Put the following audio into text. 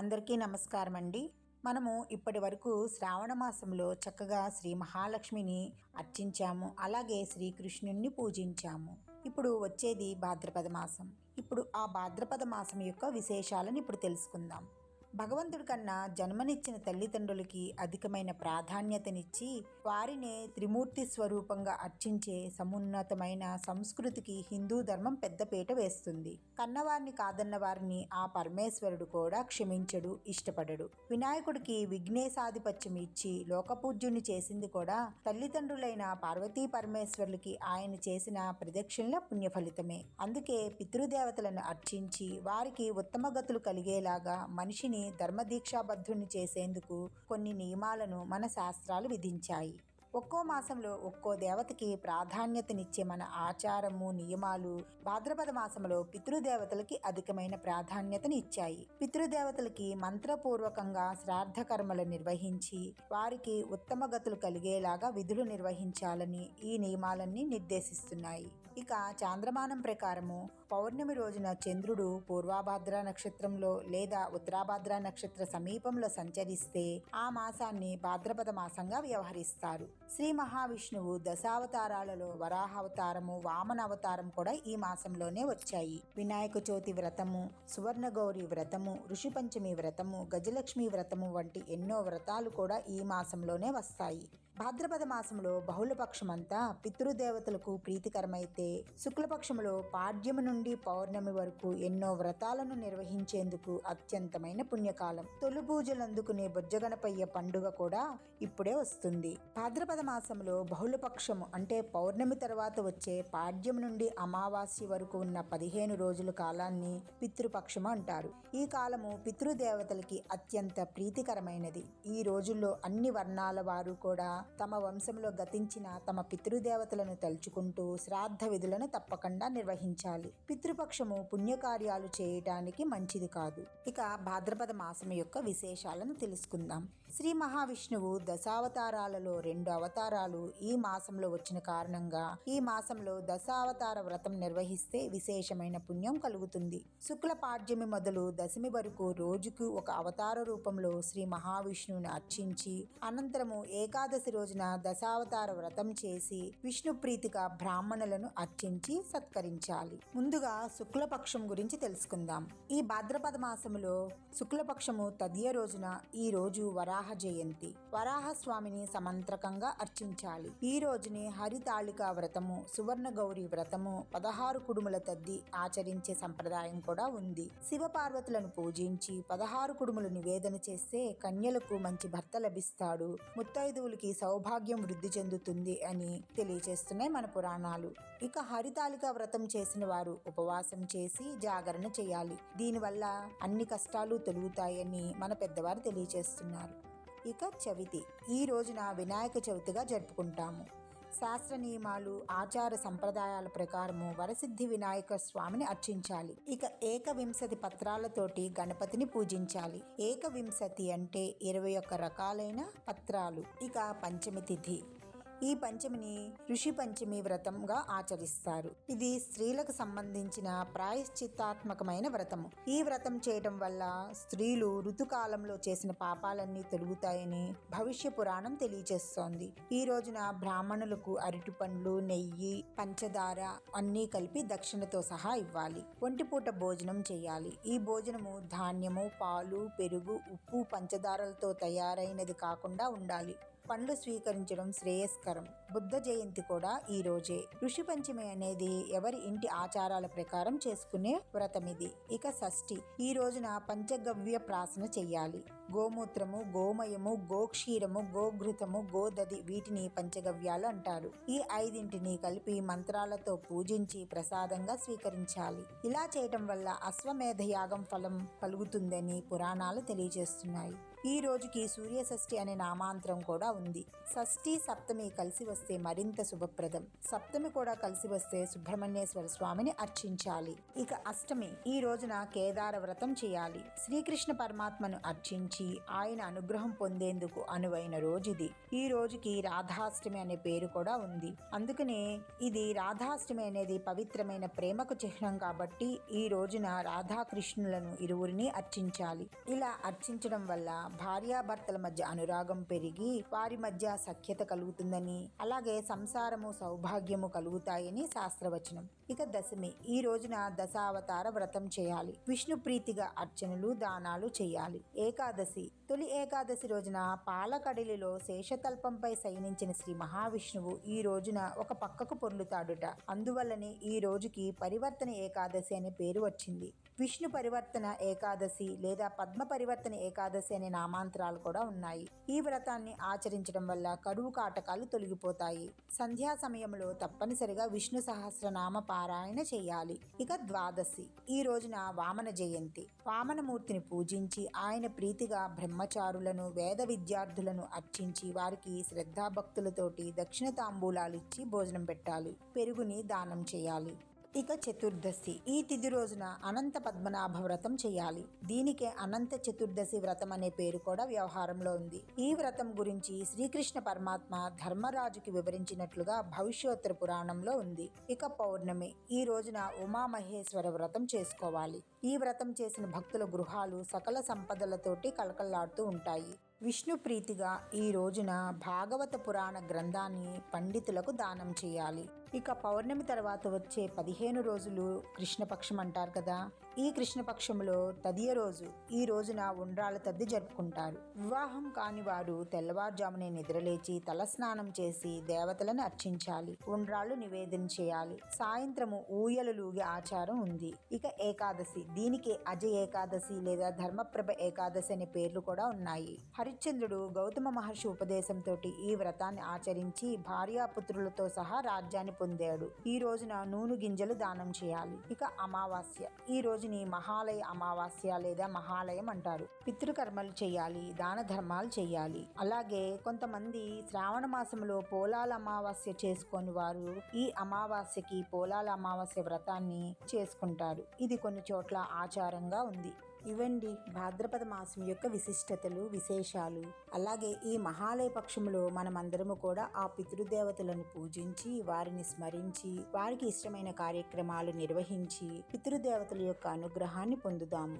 అందరికీ నమస్కారం అండి మనము ఇప్పటి వరకు శ్రావణ మాసంలో చక్కగా శ్రీ మహాలక్ష్మిని అర్చించాము. అలాగే శ్రీకృష్ణుణ్ణి పూజించాము. ఇప్పుడు వచ్చేది భాద్రపద మాసం. ఇప్పుడు ఆ భాద్రపద మాసం యొక్క విశేషాలను ఇప్పుడు తెలుసుకుందాం. భగవంతుడి కన్నా జన్మనిచ్చిన తల్లిదండ్రులకి అధికమైన ప్రాధాన్యతనిచ్చి వారినే త్రిమూర్తి స్వరూపంగా అర్చించే సమున్నతమైన సంస్కృతికి హిందూ ధర్మం పెద్దపీట వేస్తుంది. కన్నవారిని కాదన్న వారిని ఆ పరమేశ్వరుడు కూడా క్షమించడు ఇష్టపడడు. వినాయకుడికి విఘ్నేశాధిపత్యం ఇచ్చి లోకపూజ్యుని చేసింది కూడా తల్లిదండ్రులైన పార్వతీ పరమేశ్వరులకి ఆయన చేసిన ప్రదక్షిణల పుణ్య ఫలితమే అందుకే పితృదేవతలను అర్చించి వారికి ఉత్తమ గతులు కలిగేలాగా మనిషిని ధర్మదీక్షాబద్ధుణ్ణి చేసేందుకు కొన్ని నియమాలను మన శాస్త్రాలు విధించాయి. ఒక్కో మాసంలో ఒక్కో దేవతకి ప్రాధాన్యతనిచ్చే మన ఆచారము నియమాలు భాద్రపద మాసంలో పితృదేవతలకి అధికమైన ప్రాధాన్యతని ఇచ్చాయి పితృదేవతలకి మంత్రపూర్వకంగా శ్రాద్ధ కర్మలు నిర్వహించి వారికి ఉత్తమ గతులు కలిగేలాగా విధులు నిర్వహించాలని ఈ నియమాలన్నీ నిర్దేశిస్తున్నాయి. ఇక చాంద్రమానం ప్రకారము పౌర్ణమి రోజున చంద్రుడు పూర్వాభాద్ర నక్షత్రంలో లేదా ఉత్తరాభాద్ర నక్షత్ర సమీపంలో సంచరిస్తే ఆ మాసాన్ని భాద్రపద మాసంగా వ్యవహరిస్తారు. శ్రీ మహావిష్ణువు దశావతారాలలో వరాహావతారము వామన అవతారం కూడా ఈ మాసంలోనే వచ్చాయి. వినాయక చవితి వ్రతము సువర్ణగౌరి వ్రతము ఋషిపంచమి వ్రతము గజలక్ష్మి వ్రతము వంటి ఎన్నో వ్రతాలు కూడా ఈ మాసంలోనే వస్తాయి. భాద్రపద మాసంలో బహుళపక్షమంతా పితృదేవతలకు ప్రీతికరమైతే శుక్లపక్షంలో పాడ్యము నుండి పౌర్ణమి వరకు ఎన్నో వ్రతాలను నిర్వహించేందుకు అత్యంతమైన పుణ్యకాలం. తొలి పూజలు అందుకునే బొజ్జగణపయ్య పండుగ కూడా ఇప్పుడే వస్తుంది. భాద్రపద మాసంలో బహుళపక్షము అంటే పౌర్ణమి తర్వాత వచ్చే పాడ్యం నుండి అమావాస్య వరకు ఉన్న పదిహేను రోజుల కాలాన్ని పితృపక్షము అంటారు. ఈ కాలము పితృదేవతలకి అత్యంత ప్రీతికరమైనది. ఈ రోజుల్లో అన్ని వర్ణాల వారు కూడా తమ వంశంలో గతించిన తమ పితృదేవతలను తలుచుకుంటూ శ్రాద్ధ విధులను తప్పకుండా నిర్వహించాలి. పితృపక్షము పుణ్యకార్యాలు చేయటానికి మంచిది కాదు. ఇక భాద్రపద మాసం యొక్క విశేషాలను తెలుసుకుందాం. శ్రీ మహావిష్ణువు దశావతారాలలో రెండు అవతారాలు ఈ మాసంలో వచ్చిన కారణంగా ఈ మాసంలో దశావతార వ్రతం నిర్వహిస్తే విశేషమైన పుణ్యం కలుగుతుంది. శుక్ల పాడ్యమి మొదలు దశమి వరకు రోజుకు ఒక అవతార రూపంలో శ్రీ మహావిష్ణువుని అర్చించి అనంతరము ఏకాదశి రోజున దశావతార వ్రతం చేసి విష్ణు ప్రీతిగా బ్రాహ్మణులను అర్చించి సత్కరించాలి. ముందుగా శుక్లపక్షం గురించి తెలుసుకుందాం. ఈ భాద్రపద మాసములో శుక్లపక్షము తదియ రోజున ఈ రోజు వరాహ జయంతి వరాహ స్వామిని సమంత్రకంగా అర్చించాలి. ఈ రోజుని హరితాళిక వ్రతము సువర్ణ గౌరీ వ్రతము పదహారు కుడుముల తద్ది ఆచరించే సంప్రదాయం కూడా ఉంది. శివ పార్వతులను పూజించి పదహారు కుడుములు నివేదన చేస్తే కన్యలకు మంచి భర్త లభిస్తాడు. ముత్తైదువులకి సౌభాగ్యం వృద్ధి చెందుతుంది అని తెలియజేస్తున్నాయి మన పురాణాలు. ఇక హరితాళిక వ్రతం చేసిన వారు ఉపవాసం చేసి జాగరణ చేయాలి. దీనివల్ల అన్ని కష్టాలు తొలుగుతాయని మన పెద్దవారు తెలియజేస్తున్నారు ఇక చవితి. ఈ రోజున వినాయక చవితిగా జరుపుకుంటాము. శాస్త్ర నియమాలు ఆచార సంప్రదాయాల ప్రకారము వరసిద్ధి వినాయక స్వామిని అర్చించాలి. ఇక ఏకవింశతి పత్రాలతోటి గణపతిని పూజించాలి. ఏకవింశతి అంటే ఇరవై ఒక్క రకాలైన పత్రాలు. ఇక పంచమి తిథి. ఈ పంచమిని ఋషి పంచమి వ్రతంగా ఆచరిస్తారు. ఇది స్త్రీలకు సంబంధించిన ప్రాయశ్చిత్తాత్మకమైన వ్రతము. ఈ వ్రతం చేయటం వల్ల స్త్రీలు ఋతుకాలంలో చేసిన పాపాలన్నీ తొలుగుతాయని భవిష్య పురాణం తెలియజేస్తోంది. ఈ రోజున బ్రాహ్మణులకు అరటి పండ్లు నెయ్యి పంచదార అన్నీ కలిపి దక్షిణతో సహా ఇవ్వాలి. ఒంటిపూట భోజనం చేయాలి. ఈ భోజనము ధాన్యము పాలు పెరుగు ఉప్పు పంచదారలతో తయారైనది కాకుండా ఉండాలి. పండ్లు స్వీకరించడం శ్రేయస్కరం. బుద్ధ జయంతి కూడా ఈ రోజే. ఋషి పంచమి అనేది ఎవరి ఇంటి ఆచారాల ప్రకారం చేసుకునే వ్రతం ఇది ఇక షష్ఠి. ఈ రోజున పంచగవ్య ప్రాసన చెయ్యాలి. గోమూత్రము గోమయము గోక్షీరము గోఘృతము గోదది వీటిని పంచగవ్యాలు అంటారు. ఈ ఐదింటిని కలిపి మంత్రాలతో పూజించి ప్రసాదంగా స్వీకరించాలి. ఇలా చేయటం వల్ల అశ్వమేధ యాగం ఫలం కలుగుతుందని పురాణాలు తెలియజేస్తున్నాయి. ఈ రోజుకి సూర్య షష్ఠి అనే నామాంతరం కూడా ఉంది. షష్ఠి సప్తమి కలిసి వస్తే మరింత శుభప్రదం. సప్తమి కూడా కలిసి వస్తే సుబ్రహ్మణ్యేశ్వర స్వామిని అర్చించాలి. ఇక అష్టమి ఈ రోజున కేదార వ్రతం చేయాలి. శ్రీకృష్ణ పరమాత్మను అర్చించి ఆయన అనుగ్రహం పొందేందుకు అనువైన రోజుది. ఈ రోజుకి రాధాష్టమి అనే పేరు కూడా ఉంది. అందుకనే ఇది రాధాష్టమి అనేది పవిత్రమైన ప్రేమకు చిహ్నం కాబట్టి ఈ రోజున రాధాకృష్ణులను ఇరువురిని అర్చించాలి. ఇలా అర్చించడం వల్ల భార్యాభర్తల మధ్య అనురాగం పెరిగి వారి మధ్య సఖ్యత కలుగుతుందని అలాగే సంసారము సౌభాగ్యము కలుగుతాయని శాస్త్రవచనం. ఇక దశమి ఈ రోజున దశావతార వ్రతం చేయాలి. విష్ణు ప్రీతిగా అర్చనలు దానాలు చేయాలి. ఏకాదశి తొలి ఏకాదశి రోజున పాలకడిలిలో శేషతల్పంపై శయనించిన శ్రీ మహావిష్ణువు ఈ రోజున ఒక పక్కకు పొర్లుతాడుట. అందువల్లనే ఈ రోజుకి పరివర్తన ఏకాదశి అనే పేరు వచ్చింది. విష్ణు పరివర్తన ఏకాదశి లేదా పద్మ పరివర్తన ఏకాదశి అనే నామాంతరాలు కూడా ఉన్నాయి. ఈ వ్రతాన్ని ఆచరించడం వల్ల కరువు కాటకాలు తొలగిపోతాయి. సంధ్యా సమయంలో తప్పనిసరిగా విష్ణు సహస్రనామ పారాయణ చేయాలి. ఇక ద్వాదశి. ఈ రోజున వామన జయంతి. వామనమూర్తిని పూజించి ఆయన ప్రీతిగా బ్రహ్మచారులను వేద విద్యార్థులను అర్చించి వారికి శ్రద్ధాభక్తులతోటి దక్షిణ తాంబూలాలు ఇచ్చి భోజనం పెట్టాలి. పెరుగుని దానం చేయాలి. ఇక చతుర్దశి. ఈ తిథి రోజున అనంత పద్మనాభ వ్రతం చేయాలి. దీనికే అనంత చతుర్దశి వ్రతం అనే పేరు కూడా వ్యవహారంలో ఉంది. ఈ వ్రతం గురించి శ్రీకృష్ణ పరమాత్మ ధర్మరాజుకి వివరించినట్లుగా భవిష్యోత్తర పురాణంలో ఉంది. ఇక పౌర్ణమి. ఈ రోజున ఉమామహేశ్వర వ్రతం చేసుకోవాలి. ఈ వ్రతం చేసిన భక్తుల గృహాలు సకల సంపదలతోటి కలకల్లాడుతూ ఉంటాయి. విష్ణు ప్రీతిగా ఈ రోజున భాగవత పురాణ గ్రంథాన్ని పండితులకు దానం చేయాలి. ఇక పౌర్ణమి తర్వాత వచ్చే పదిహేను రోజులు కృష్ణపక్షం అంటారు కదా. ఈ కృష్ణపక్షంలో తదియ రోజు ఈ రోజున ఉండ్రాల తద్ది జరుపుకుంటారు. వివాహం కాని వారు తెల్లవారుజామునే నిద్రలేచి తలస్నానం చేసి దేవతలను అర్చించాలి. ఉండ్రాళ్ళు నివేదన చేయాలి. సాయంత్రము ఊయలు లూగే ఆచారం ఉంది. ఇక ఏకాదశి. దీనికి అజ ఏకాదశి లేదా ధర్మప్రభ ఏకాదశి అనే పేర్లు కూడా ఉన్నాయి. హరిశ్చంద్రుడు గౌతమ మహర్షి ఉపదేశంతో ఈ వ్రతాన్ని ఆచరించి భార్యాపుత్రులతో సహా రాజ్యాన్ని పొందాడు. ఈ రోజున నూనె గింజలు దానం చేయాలి. ఇక అమావాస్య. ఈ రోజుని మహాలయ అమావాస్య లేదా మహాలయం అంటారు. పితృకర్మలు చేయాలి దాన ధర్మాలు చేయాలి. అలాగే కొంతమంది శ్రావణ మాసంలో పోలాల అమావాస్య చేసుకొని వారు ఈ అమావాస్యకి పోలాల అమావాస్య వ్రతాన్ని చేసుకుంటారు. ఇది కొన్ని చోట్ల ఆచారంగా ఉంది. ఇవండి భాద్రపద మాసం యొక్క విశిష్టతలు విశేషాలు. అలాగే ఈ మహాలయ పక్షంలో మనమందరము కూడా ఆ పితృదేవతలను పూజించి వారిని స్మరించి వారికి ఇష్టమైన కార్యక్రమాలు నిర్వహించి పితృదేవతల యొక్క అనుగ్రహాన్ని పొందుదాము.